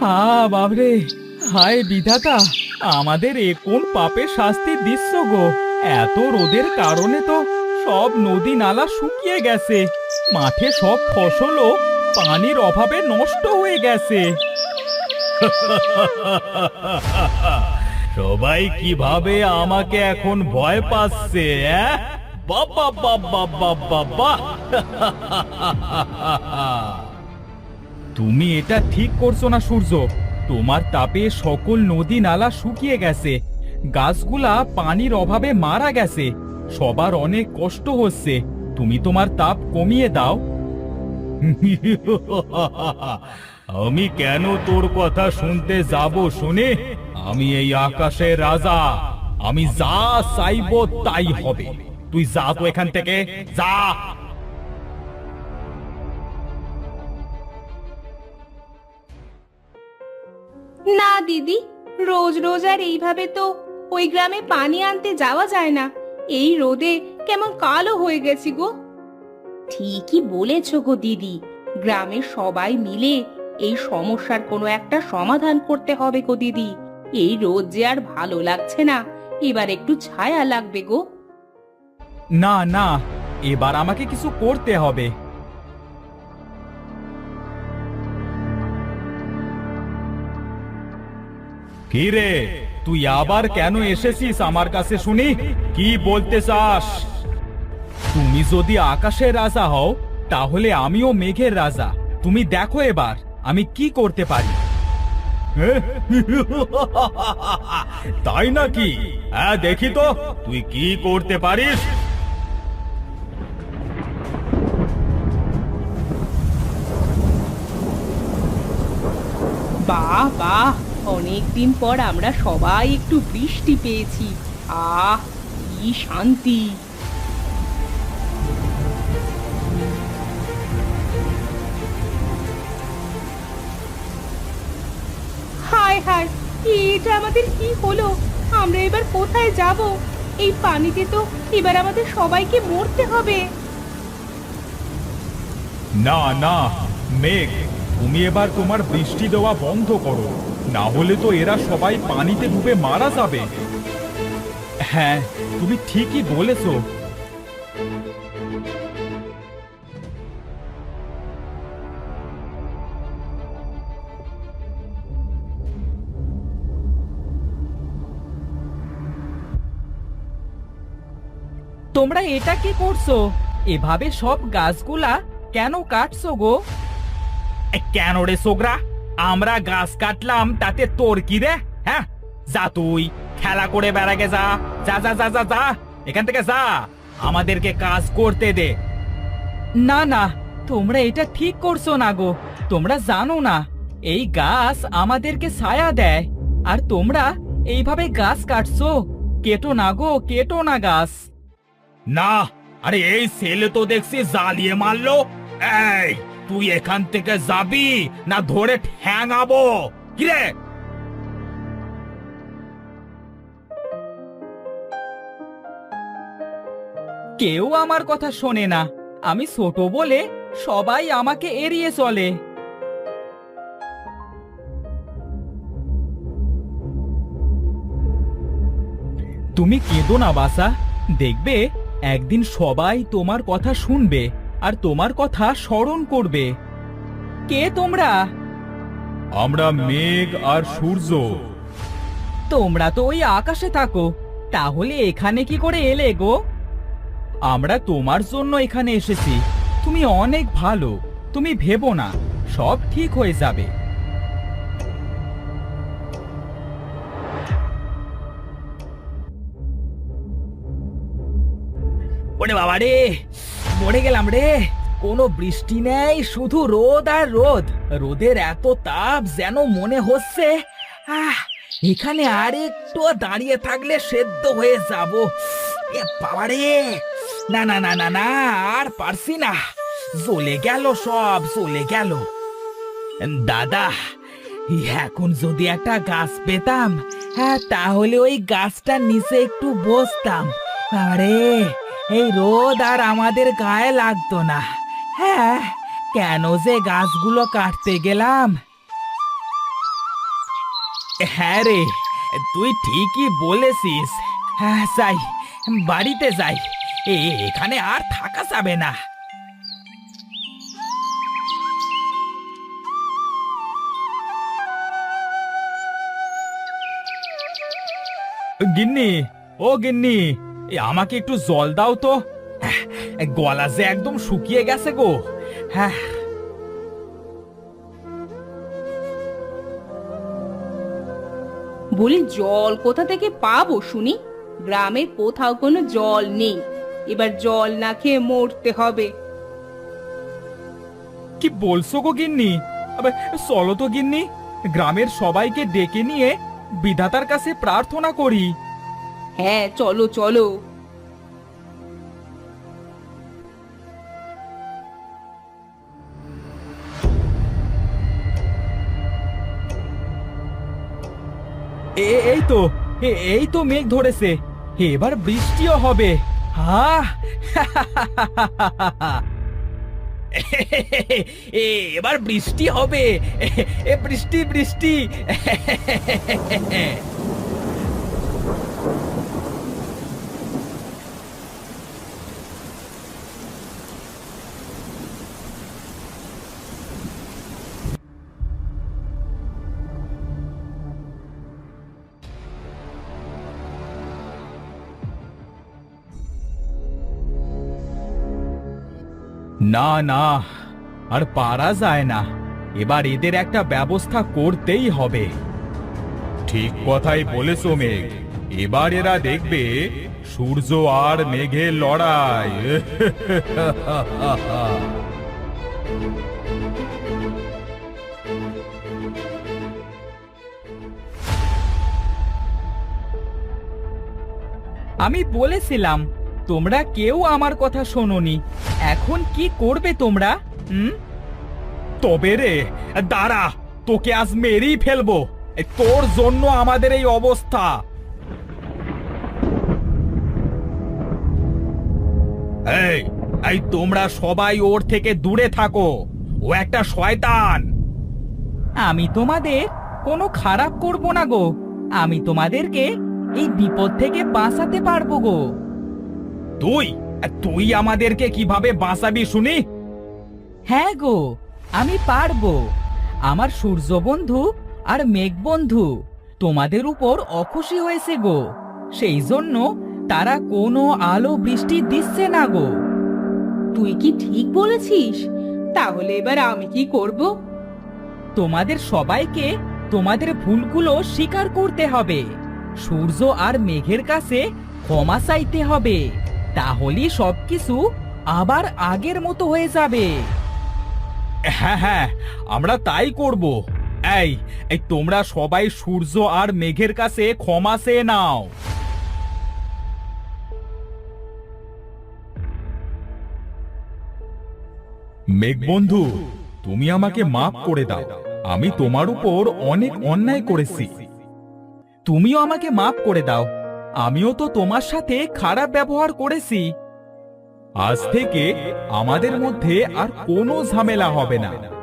হা বাবরে। হায় বিধাতা, আমাদের এ কোন পাপের শাস্তি দিচ্ছ গো। এত রোদের কারণে তো সব নদী নালা শুকিয়ে গেছে। মাঠে সব ফসলও পানির অভাবে নষ্ট হয়ে গেছে। সবাই কীভাবে আমাকে এখন ভয় পাচ্ছে? বাবা বাবা বাবা বাবা তুমি এটা ঠিক করছ না, সূর্য। তোমার তাপে সকল নদী নালা শুকিয়ে গেছে। গাছগুলা পানির অভাবে মারা গেছে। সবার অনেক কষ্ট হচ্ছে। তুমি তোমার তাপ কমিয়ে দাও। আমি কেন তোর কথা শুনতে যাব শুনে? আমি এই আকাশের রাজা। আমি যা চাইব তাই হবে। তুই যা তো এখান থেকে, যা। না দিদি। রোজ রোজ আর এইভাবে তো ওই গ্রামে পানি আনতে যাওয়া যায় না। এই রোদে কেমন কালো হয়ে গেছি গো। ঠিকই বলেছ গো দিদি। গ্রামের সবাই মিলে এই সমস্যার কোনো একটা সমাধান করতে হবে গো দিদি। এই রোদ যে আর ভালো লাগছে না। এবার একটু ছায়া লাগবে গো। না না এবার আমাকে কিছু করতে হবে। কি রে? তুই আবার কেন এসেছিস আমার কাছে শুনি? কি বলতে চাস? তুমি যদি আকাশের রাজা হও, তাহলে আমিও মেঘের রাজা। তুমি দেখো এবার, আমি কি করতে পারি? তাই নাকি? হ্যাঁ দেখি তো, তুই কি করতে পারিস? বাহ বাহ। অনেকদিন পর আমরা সবাই একটু বৃষ্টি পেয়েছি। আহ, কি শান্তি। হায় হায় এটা আমাদের কি হলো? আমরা এবার কোথায় যাব? এই পানিতে তো এবার আমাদের সবাইকে মরতে হবে। না না, মেঘ তুমি এবার তোমার বৃষ্টি দেওয়া বন্ধ করো। না হলে তো এরা সবাই পানিতে ডুবে মারা যাবে। হ্যাঁ তুমি ঠিকই বলেছ। তোমরা এটা কি করছ? এভাবে সব গাছগুলা কেন কাটছো গো? কেন রে সোগরা? আমরা গাছ কাটলাম, তাতে তোর কি রে? হ্যাঁ? যা তুই, খেলা করে বেড়াগে যা। যা যা যা যা যা। এখান থেকে যা। আমাদেরকে কাজ করতে দে। না না, তোমরা এটা ঠিক করছ না গো। তোমরা জানো না, এই গাছ আমাদেরকে ছায়া দেয়। আর তোমরা এইভাবে গাছ কাটছো। কেটো না গো, কেটো না গাছ। না, আরে এই ছেলে তো দেখছি জ্বালিয়ে মারলো। এই তুই এখান থেকে যাবি না ধরে ঠ্যাঙাবো? কিরে কেউ আমার কথা শোনে না। আমি ছোট বলে সবাই আমাকে এড়িয়ে চলে। তুমি কেঁদো না বাসা দেখবে একদিন সবাই তোমার কথা শুনবে। আর তোমার কথা স্মরণ করবে। কে তোমরা? আমরা মেঘ আর সূর্য। তোমরা তো ওই আকাশে থাকো তাহলে এখানে কি করে এলে গো? আমরা তোমার জন্য এখানে এসেছি। তুমি অনেক ভালো তুমি ভেবো না সব ঠিক হয়ে যাবে। ওরে বাবা রে মরে গেলাম রে। কোনো বৃষ্টি নেই, শুধু রোদ আর রোদ। রোদের এত তাপ যেন মনে হচ্ছে, আহ, এখানে আর একটু দাঁড়িয়ে থাকলে সেদ্ধ হয়ে যাব। এ বাবা না না না না না, আর পারছি না। জ্বলে গেল সব, জ্বলে গেল। দাদা, এখন যদি একটা গাছ পেতাম হ্যাঁ তাহলে ওই গাছটার নিচে একটু বসতাম। আরে! এই রোদ আর আমাদের গায়ে লাগতো না। হ্যাঁ কেন যে গাছগুলো কাটতে গেলাম? হ্যাঁ রে, তুই ঠিকই বলেছিস। হ্যাঁ যাই, বাড়িতে যাই। এখানে আর থাকা যাবে না। গিন্নি, ও গিন্নি। এ আমাকে একটু জল দাও তো। হ্যাঁ, গলা যে একদম শুকিয়ে গেছে গো। হ্যাঁ। বলি জল কোথা থেকে পাবো শুনি? গ্রামে কোথাও কোনো জল নেই। এবার জল না খেয়ে মরতে হবে। কি বলছো গো গিন্নি? আবে চলো তো গিন্নি। গ্রামের সবাইকে ডেকে নিয়ে বিধাতার কাছে প্রার্থনা করি। হ্যাঁ চলো চলো। এ- এই তো, এ- এই তো মেঘ ধরেছে। এবার বৃষ্টিও হবে। হা এবার বৃষ্টি হবে। এ, বৃষ্টি বৃষ্টি। না না, আর পারা যায় না। এবার এদের একটা ব্যবস্থা করতেই হবে। ঠিক কথাই বলেছ মেঘ। এবার এরা দেখবে সূর্য আর মেঘের লড়াই। আমি বলেছিলাম তোমরা কেউ আমার কথা শোনোনি। এখন কি করবে তোমরা? হুম? তবে রে, দাঁড়া, তোকে আজ মেরেই ফেলব। তোর জন্য আমাদের এই অবস্থা। এই এই তোমরা সবাই ওর থেকে দূরে থাকো। ও একটা শয়তান। আমি তোমাদের কোনো খারাপ করব না গো। আমি তোমাদেরকে এই বিপদ থেকে বাঁচাতে পারব গো। তুই? তুই আমাদেরকে কীভাবে বাঁচাবি শুনি? হ্যাঁ গো আমি পারব। আমার সূর্য বন্ধু আর মেঘ বন্ধু তোমাদের উপর অখুশি হয়েছে গো। সেই জন্য তারা কোনো আলো বৃষ্টি দিচ্ছে না গো। তুই কি ঠিক বলেছিস? তাহলে এবার আমি কি করব? তোমাদের সবাইকে তোমাদের ভুলগুলো স্বীকার করতে হবে। সূর্য আর মেঘের কাছে ক্ষমা চাইতে হবে। তাহলেই সবকিছু আবার আগের মতো হয়ে যাবে। হ্যাঁ হ্যাঁ আমরা তাই করব। এই এই তোমরা সবাই সূর্য আর মেঘের কাছে ক্ষমা চেয়ে নাও। মেঘ বন্ধু, তুমি আমাকে মাফ করে দাও। আমি তোমার উপর অনেক অন্যায় করেছি। তুমিও আমাকে মাফ করে দাও। আমিও তো তোমার সাথে খারাপ ব্যবহার করেছি। আজ থেকে আমাদের মধ্যে আর কোনো ঝামেলা হবে না।